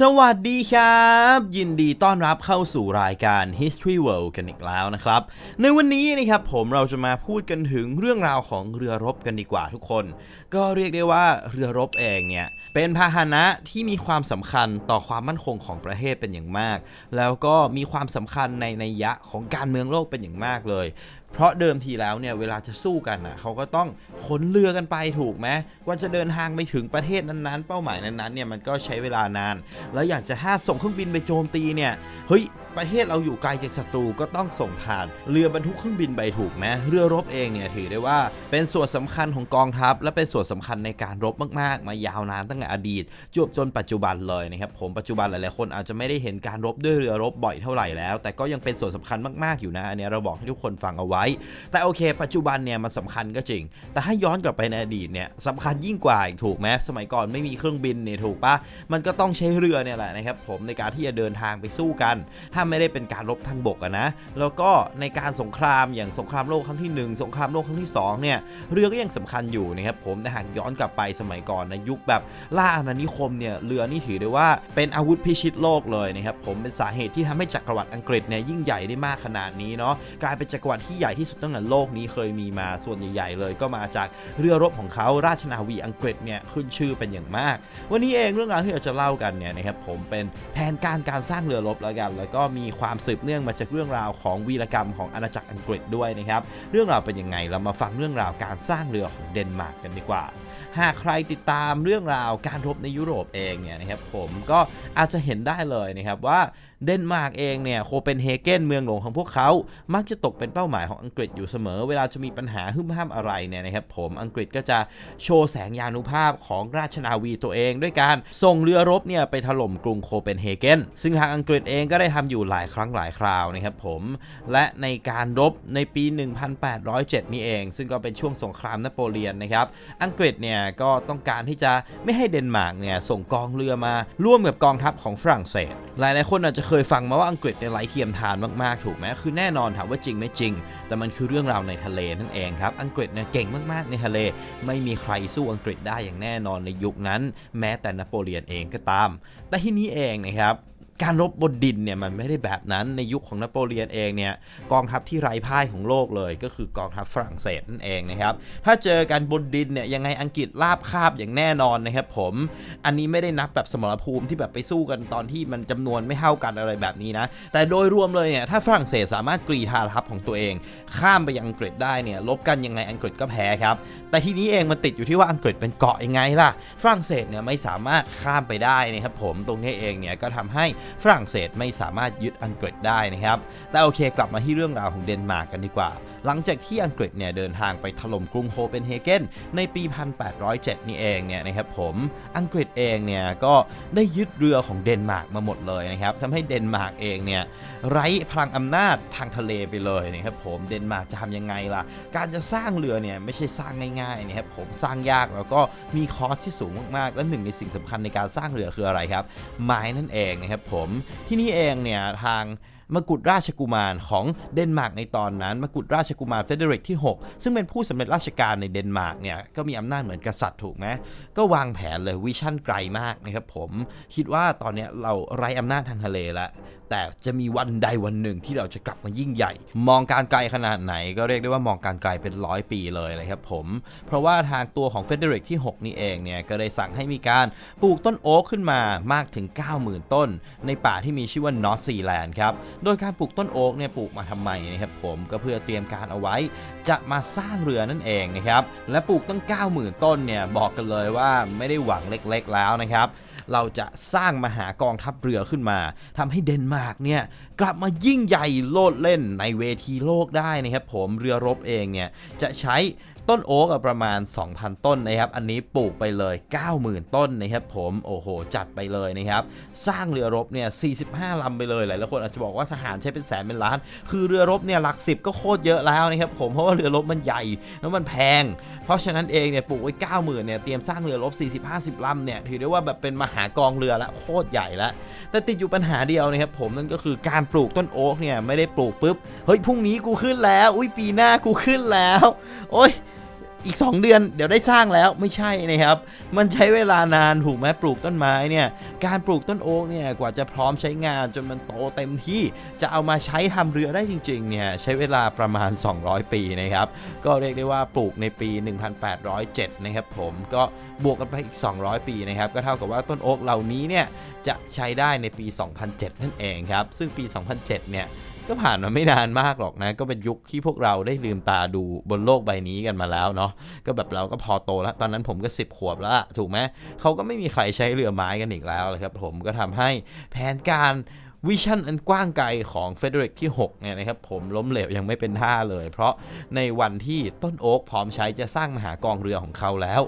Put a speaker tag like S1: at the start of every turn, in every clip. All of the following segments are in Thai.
S1: สวัสดีครับ ยินดีต้อนรับเข้าสู่รายการ History World กันอีกแล้วนะครับ ในวันนี้นะครับผมเราจะมาพูดกันถึงเรื่องราวของเรือรบกันดีกว่าทุกคน ก็เรียกได้ว่าเรือรบเองเนี่ยเป็นพาหนะที่มีความสำคัญต่อความมั่นคงของประเทศเป็นอย่างมาก แล้วก็มีความสำคัญในในยะของการเมืองโลกเป็นอย่างมากเลย เพราะเดิมทีแล้วเนี่ยเวลาจะสู้กันอะเขาก็ต้องขนเรือกันไปถูกไหมกว่าจะเดินทางไปถึงประเทศนั้นๆ เป้าหมายนั้นๆเนี่ยมันก็ใช้เวลานาน แล้วอยากจะถ้าส่งเครื่องบินไปโจมตีเนี่ยเฮ้ย ประเทศเราอยู่ไกลจากศัตรูก็ต้องส่งผ่านเรือบรรทุกเครื่องบินไปถูกไหมเรือรบเองเนี่ยถือได้ว่าเป็นส่วนสำคัญของกองทัพ และเป็นส่วนสำคัญในการรบมากๆ มายาวนานตั้งแต่อดีตจวบจนปัจจุบันเลยนะครับผมปัจจุบันหลายๆคนอาจจะไม่ได้เห็นการรบด้วยเรือรบบ่อยเท่าไหร่แล้ว แต่ก็ยังเป็นส่วนสำคัญมากๆอยู่นะอันนี้เราบอกให้ทุกคนฟังเอาไว้ แต่โอเค ปัจจุบันเนี่ยมันสำคัญก็จริง แต่ถ้าย้อนกลับไปในอดีตเนี่ยสำคัญยิ่งกว่าอีกถูกไหมสมัยก่อนไม่มีเครื่องบินเนี่ยถูกปะมันก็ต้องใช้เรือเนี่ยแหละนะครับผมในการที่จะเดินทางไปสู้กันถ้าไม่ได้เป็นการรบทางบกอะนะ แล้วก็ในการสงครามอย่างสงครามโลกครั้งที่ 1 สงครามโลกครั้งที่2เนี่ยเรือก็ยังสำคัญอยู่นะครับผมแต่หากย้อนกลับไปสมัยก่อนในะยุคแบบล่าอาณานิคมเนี่ยเรือนี่ถือได้ว่าเป็นอาวุธพิชิตโลกเลยนะครับผมเป็นสาเหตุที่ทำให้จักรวรรดิอังกฤษเนี่ยยิ่งใหญ่ได้มากขนาดนี้เนาะกลายเป็นจักรวรรดิที่ใหญ่ที่สุดตั้งแต่โลกนี้เคยมีมาส่วนใหญ่ ๆ เลย ก็มาจากเรือรบของเขาราชนาวีอังกฤษเนี่ยขึ้นชื่อเป็นอย่างมาก วันนี้เองเรื่องราวที่เราจะเล่ากันเนี่ยนะครับผมเป็นแผนการการสร้างเรือรบแล้วกัน แล้วก็มีความสืบเนื่องมาจากเรื่องราวของวีรกรรมของอาณาจักรอังกฤษด้วยนะครับ เรื่องราวเป็นยังไงเรามาฟังเรื่องราวการสร้างเรือของเดนมาร์กกันดีกว่า หากใครติดตามเรื่องราวการรบในยุโรปเองเนี่ยนะครับผมก็อาจจะเห็นได้เลยนะครับว่าเดนมาร์กเองเนี่ยโคเปนเฮเกนเมืองหลวงของพวกเขา มักจะตกเป็นเป้าหมายของอังกฤษอยู่เสมอ เวลาจะมีปัญหาหึ่มห้ามอะไรเนี่ยนะครับผมอังกฤษก็จะโชว์แสงยานุภาพของราชนาวีตัวเอง ด้วยการส่งเรือรบเนี่ยไปถล่มกรุงโคเปนเฮเกนซึ่งทางอังกฤษเองก็ได้ทำอยู่หลายครั้งหลายคราวนะครับผมและในการรบในปี 1807 นี่เอง ซึ่งก็เป็นช่วงสงครามนโปเลียนนะครับอังกฤษเนี่ยก็ต้องการที่จะไม่ให้เดนมาร์กเนี่ยส่งกองเรือมาร่วมกับกองทัพของฝรั่งเศส หลายหลายๆคนอาจจะเคยฟังมาว่าอังกฤษเนี่ยไร้เทียมทานมากๆ ถูกไหมคือแน่นอนถามว่าจริงไม่จริง แต่มันคือเรื่องราวในทะเลนั่นเองครับ อังกฤษเนี่ยเก่งมากๆในทะเล ไม่มีใครสู้อังกฤษได้อย่างแน่นอนในยุคนั้น แม้แต่นโปเลียนเองก็ตาม แต่ที่นี้เองนะครับ การรบบนดินเนี่ยมันไม่ได้แบบนั้นในยุคของนโปเลียนเองเนี่ยกองทัพที่ไร้พ่ายของโลกเลย ก็คือกองทัพฝรั่งเศสนั่นเองนะครับถ้าเจอกันบนดินเนี่ยยังไงอังกฤษลาบคาบอย่างแน่นอนนะครับผมอันนี้ไม่ได้นับแบบสมรภูมิที่แบบไปสู้กันตอนที่มันจำนวนไม่เท่ากันอะไรแบบนี้นะแต่โดยรวมเลยเนี่ยถ้าฝรั่งเศสสามารถกรีธาทัพของตัวเอง ข้ามไปยังอังกฤษได้เนี่ยลบกันยังไงอังกฤษก็แพ้ครับแต่ทีนี้เองมันติดอยู่ที่ว่าอังกฤษเป็นเกาะยังไงล่ะฝรั่งเศสเนี่ยไม่สามารถข้ามไปได้นะครับผมตรงนี้เองเนี่ยก็ทำให้ฝรั่งเศสไม่สามารถยึดอังกฤษได้นะครับ แต่โอเคกลับมาที่เรื่องราวของเดนมาร์กกันดีกว่า หลังจากที่อังกฤษเนี่ยเดินทางไปถล่มกรุงโคเปนเฮเกนในปี 1807 นี่เองเนี่ยนะครับผมอังกฤษเองเนี่ยก็ได้ยึดเรือของเดนมาร์กมาหมดเลยนะครับทำให้เดนมาร์กเองเนี่ยไร้พลังอำนาจทางทะเลไปเลยนะครับผมเดนมาร์กจะทำยังไงล่ะ การจะสร้างเรือเนี่ยไม่ใช่สร้างง่ายๆนะครับผมสร้างยากแล้วก็มีคอสที่สูงมากๆและหนึ่งในสิ่งสำคัญในการสร้างเรือคืออะไรครับไม้นั่นเองนะครับผมที่นี่เองเนี่ยทางมกุฎราชกุมารของเดนมาร์กในตอนนั้น มกุฎราชกุมารเฟเดริกที่ 6 ซึ่งเป็นผู้สำเร็จราชการในเดนมาร์กเนี่ยก็มีอำนาจเหมือนกษัตริย์ถูกไหมก็วางแผนเลยวิชั่นไกลมากนะครับผมคิดว่าตอนนี้เราไร้อำนาจทางทะเลล้วแต่จะมีวันใดวันหนึ่งที่เราจะกลับมายิ่งใหญ่ มองการไกลขนาดไหนก็เรียกได้ว่ามองการไกลเป็นร้อยปีเลยเลยครับผม เพราะว่าทางตัวของเฟเดริกที่ 6 นี่เองเนี่ยก็ได้สั่งให้มีการปลูกต้นโอ๊กขึ้นมามากถึง 90,000 ต้น ในป่าที่มีชื่อว่านอร์ทซีแลนด์ครับโดยการปลูกต้นโอ๊กเนี่ยปลูกมาทำไมนะครับผมก็เพื่อเตรียมการเอาไว้ จะมาสร้างเรือนั่นเองนะครับและปลูกตั้ง 90,000 ต้นเนี่ยบอกกันเลยว่าไม่ได้หวังเล็กๆแล้วนะครับเราจะสร้างมหากองทัพเรือขึ้นมาทำให้เดนมาร์กเนี่ยกลับมายิ่งใหญ่โลดเล่นในเวทีโลกได้นะครับผมเรือรบเองเนี่ยจะใช้ต้นโอ๊กประมาณ 2,000 ต้นนะครับ อันนี้ปลูกไปเลย 90,000 ต้นนะครับผม โอ้โห จัดไปเลยนะครับ สร้างเรือรบเนี่ย 45 ลำไปเลย หลายๆคนอาจจะบอกว่าทหารใช้เป็นแสนเป็นล้าน คือเรือรบเนี่ยหลักสิบก็โคตรเยอะแล้วนะครับผม เพราะว่าเรือรบมันใหญ่แล้วมันแพง เพราะฉะนั้นเองเนี่ยปลูกไว้ 90,000 เนี่ย เตรียมสร้างเรือรบ 40-50 ลำเนี่ย ถือได้ว่าแบบเป็นมหากองเรือละ โคตรใหญ่ละ แต่ติดอยู่ปัญหาเดียวนะครับผม นั่นก็คือการปลูกต้นโอ๊กเนี่ยไม่ได้ปลูกปุ๊บ เฮ้ย พรุ่งนี้กูขึ้นแล้ว อุ้ย ปีหน้ากูขึ้นแล้ว โอ้ย อีก 2 เดือนเดี๋ยวได้สร้างแล้วไม่ใช่นะครับ มันใช้เวลานานถูกไหมปลูกต้นไม้เนี่ยการปลูกต้นโอ๊กเนี่ยกว่าจะพร้อมใช้งานจนมันโตเต็มที่จะเอามาใช้ทำเรือได้จริงๆเนี่ยใช้เวลาประมาณ 200 ปีนะครับก็เรียกได้ว่าปลูกในปี 1807 นะครับผมก็บวกกันไปอีก 200 ปีนะครับก็เท่ากับว่าต้นโอ๊กเหล่านี้เนี่ยจะใช้ได้ในปี 2007 นั่นเองครับ ซึ่งปี 2007 เนี่ย ก็ผ่านมาไม่นานมากหรอกนะ ก็เป็นยุคที่พวกเราได้ลืมตาดูบนโลกใบนี้กันมาแล้วเนาะก็แบบเราก็พอโตแล้ว ตอนนั้นผมก็ 10 ขวบแล้วถูกไหมเขาก็ไม่มีใครใช้เรือไม้กันอีกแล้วเลยครับผมก็ทำให้แผนการ วิชั่นอันกว้างไกลของเฟเดริกที่6เนี่ยนะครับผมล้มเหลวยังไม่เป็นท่าเลย เพราะในวันที่ต้นโอ๊กพร้อมใช้จะสร้างมหากองเรือของเขาแล้ว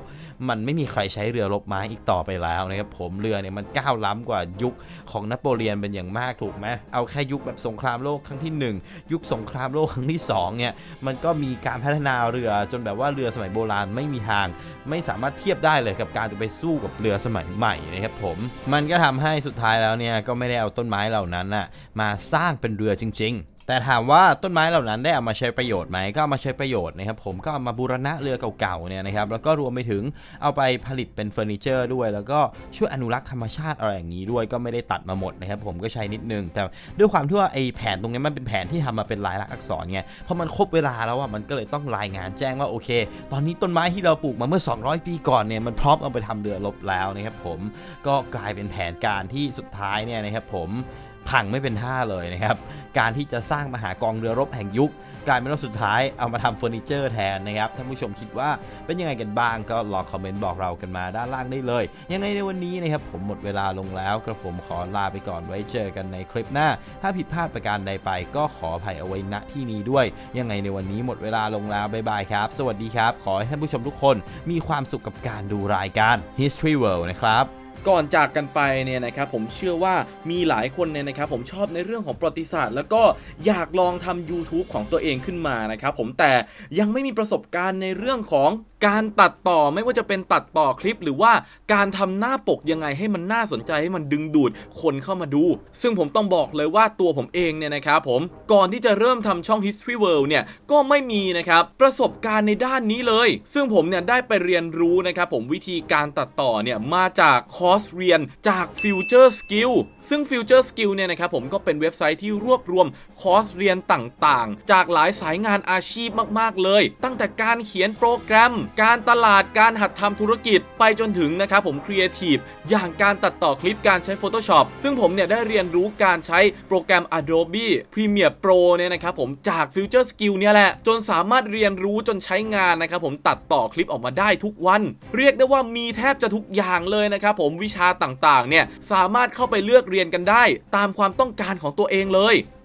S1: มันไม่มีใครใช้เรือรบไม้อีกต่อไปแล้วนะครับผมเรือเนี่ยมันก้าวล้ำกว่ายุคของนโปเลียนเป็นอย่างมากถูกไหมเอาแค่ยุคแบบสงครามโลกครั้งที่ 1 ยุคสงครามโลกครั้งที่2เนี่ยมันก็มีการพัฒนาเรือจนแบบว่าเรือสมัยโบราณไม่มีทาง ไม่สามารถเทียบได้เลยกับการจะไปสู้กับเรือสมัยใหม่นะครับผมมันก็ทำให้สุดท้ายแล้วเนี่ยก็ไม่ได้เอาต้นไม้เหล่านั้นน่ะมาสร้างเป็นเรือจริง ๆแต่ถามว่าต้นไม้เหล่านั้นได้เอามาใช้ประโยชน์ไหมก็เอามาใช้ประโยชน์นะครับผมก็เอามาบูรณะเรือเก่าๆเนี่ยนะครับแล้วก็รวมไปถึงเอาไปผลิตเป็นเฟอร์นิเจอร์ด้วย แล้วก็ช่วยอนุรักษ์ธรรมชาติอะไรอย่างนี้ด้วยก็ไม่ได้ตัดมาหมดนะครับผมก็ใช้นิดนึง แต่ด้วยความที่ว่าไอ้แผนตรงนี้มันเป็นแผนที่ทำมาเป็นลายลักษณ์อักษรไงพอมันครบเวลาแล้วอะมันก็เลยต้องรายงานแจ้งว่าโอเค ตอนนี้ต้นไม้ที่เราปลูกมาเมื่อ 200 ปีก่อนเนี่ยมันพร้อมเอาไปทำเรือรบแล้วนะครับผมก็กลายเป็นแผนการที่สุดท้ายเนี่ยนะครับผม พังไม่เป็นท่าเลยนะครับ การที่จะสร้างมหากองเรือรบแห่งยุคกลายเป็นว่าสุดท้ายเอามาทำเฟอร์นิเจอร์แทนนะครับท่านผู้ชมคิดว่าเป็นยังไงกันบ้างก็ลองคอมเมนต์บอกเรากันมาด้านล่างได้เลย ยังไงในวันนี้นะครับผมหมดเวลาลงแล้วกระผมขอลาไปก่อนไว้เจอกันในคลิปหน้า ถ้าผิดพลาดประการใดไป ก็ขออภัยเอาไว้ณที่นี้ด้วย ยังไงในวันนี้หมดเวลาลงแล้วบ๊ายบายครับ สวัสดีครับ ขอให้ท่านผู้ชมทุกคนมีความสุขกับการดูรายการ History World นะครับ
S2: ก่อนจากกันไปเนี่ยนะครับผมเชื่อว่ามีหลายคนเนี่ยนะครับผมชอบในเรื่องของประวัติศาสตร์ แล้วก็อยากลองทำ YouTube ของตัวเองขึ้นมานะครับผมแต่ยังไม่มีประสบการณ์ในเรื่องของการตัดต่อไม่ว่าจะเป็นตัดต่อคลิป หรือว่าการทำหน้าปกยังไงให้มันน่าสนใจให้มันดึงดูดคนเข้ามาดู ซึ่งผมต้องบอกเลยว่าตัวผมเองเนี่ยนะครับผมก่อนที่จะเริ่มทำช่อง History World เนี่ยก็ไม่มีนะครับประสบการณ์ในด้านนี้เลย ซึ่งผมเนี่ยได้ไปเรียนรู้นะครับผมวิธีการตัดต่อเนี่ยมาจากคอร์สเรียนจาก Future Skill ซึ่ง Future Skill เนี่ยนะครับผมก็เป็นเว็บไซต์ที่รวบรวมคอร์สเรียนต่างๆ จากหลายสายงานอาชีพมากๆเลย ตั้งแต่การเขียนโปรแกรมการตลาดการหัดทำธุรกิจไปจนถึงนะครับผมครีเอทีฟอย่างการตัดต่อคลิปการใช้ Photoshop ซึ่งผมเนี่ยได้เรียนรู้การใช้โปรแกรม Adobe Premiere Pro เนี่ยนะครับผมจาก Future Skill เนี่ยแหละ จนสามารถเรียนรู้จนใช้งานนะครับผมตัดต่อคลิปออกมาได้ทุกวัน เรียกได้ว่ามีแทบจะทุกอย่างเลยนะครับผมวิชาต่างๆเนี่ยสามารถเข้าไปเลือกเรียนกันได้ ตามความต้องการของตัวเองเลย